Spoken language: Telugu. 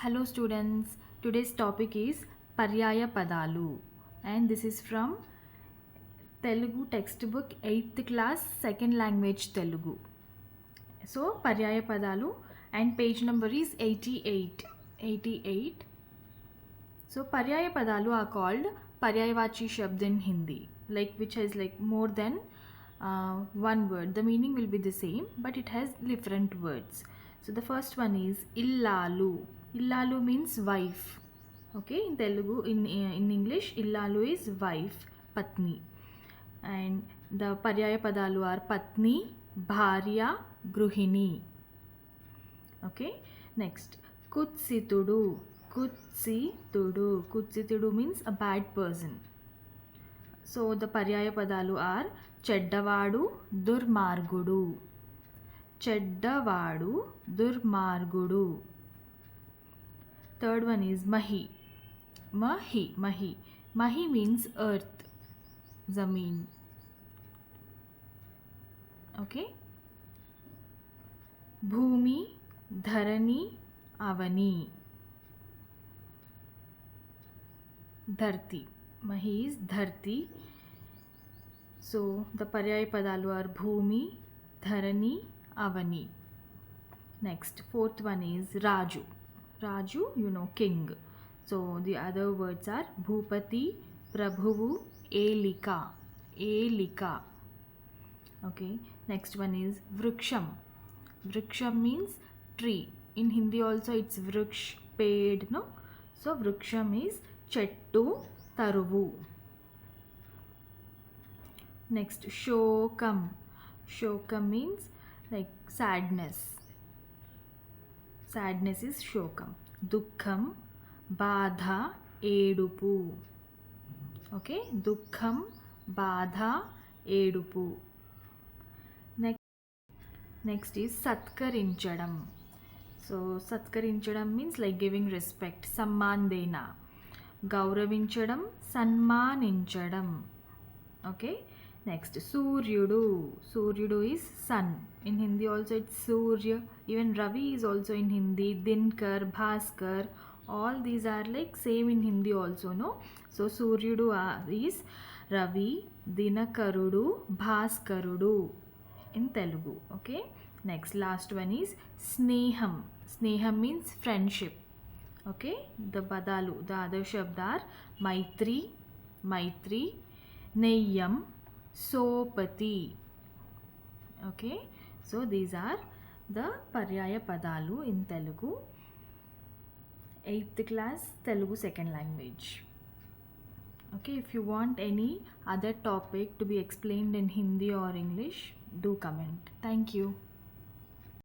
Hello students, today's topic is Paryaya Padalu and this is from Telugu textbook 8th class second language Telugu. So Paryaya Padalu and page number is 88. 88. So Paryaya Padalu are called Paryayavachi Shabd in Hindi, like which has like more than uh, one word. The meaning will be the same, but it has different words. So the first one is Illalu. ఇల్లాలు means wife okay in Telugu in in English ఇల్లాలు ఈజ్ వైఫ్ పత్ని. అండ్ ద పర్యాయ పదాలు ఆర్ పత్ని భార్య గృహిణి. ఓకే నెక్స్ట్ కుత్సితుడు. కుత్సితుడు. కుత్సితుడు means a bad person so the పర్యాయ పదాలు ఆర్ చెడ్డవాడు దుర్మార్గుడు. చెడ్డవాడు దుర్మార్గుడు. Third one is Mahi. Mahi, Mahi. Mahi means earth, Zameen. Okay? Bhumi, Dharani, Avani. Dharti. Mahi is Dharti. So the Paryay Padalu are Bhumi, Dharani, Avani. Next, fourth one is Raju. Raju, you know, king. So the other words are Bhupati, Prabhuvu, Elika. Elika. Okay, next one is Vriksham. Vriksham means tree. In Hindi also it's Vriksh, paid, no? So Vriksham is Chettu, Taruvu. Next, Shokam. Shokam means like sadness sadness is శోకం దుఃఖం బాధ ఏడుపు ఓకే దుఃఖం బాధ ఏడుపు నెక్స్ట్ నెక్స్ట్ ఈజ్ సత్కరించడం సో సత్కరించడం మీన్స్ లైక్ గివింగ్ రెస్పెక్ట్ సమ్మాందేనా గౌరవించడం సన్మానించడం okay Next, Suryudu. Suryudu is sun. In Hindi also it's Surya. Even Ravi is also in Hindi. Dinkar, Bhaskar. All these are like same in Hindi also, no? So, Suryudu is Ravi, Dinakarudu, Bhaskarudu in Telugu, okay? Next, last one is Sneham. Sneham means friendship, okay? The Badalu, the other shabd are Maitri, Maitri, Neyam, సోపతి okay so these are the పర్యాయ పదాలు in Telugu eighth class Telugu second language okay if you want any other topic to be explained in Hindi or English do comment thank you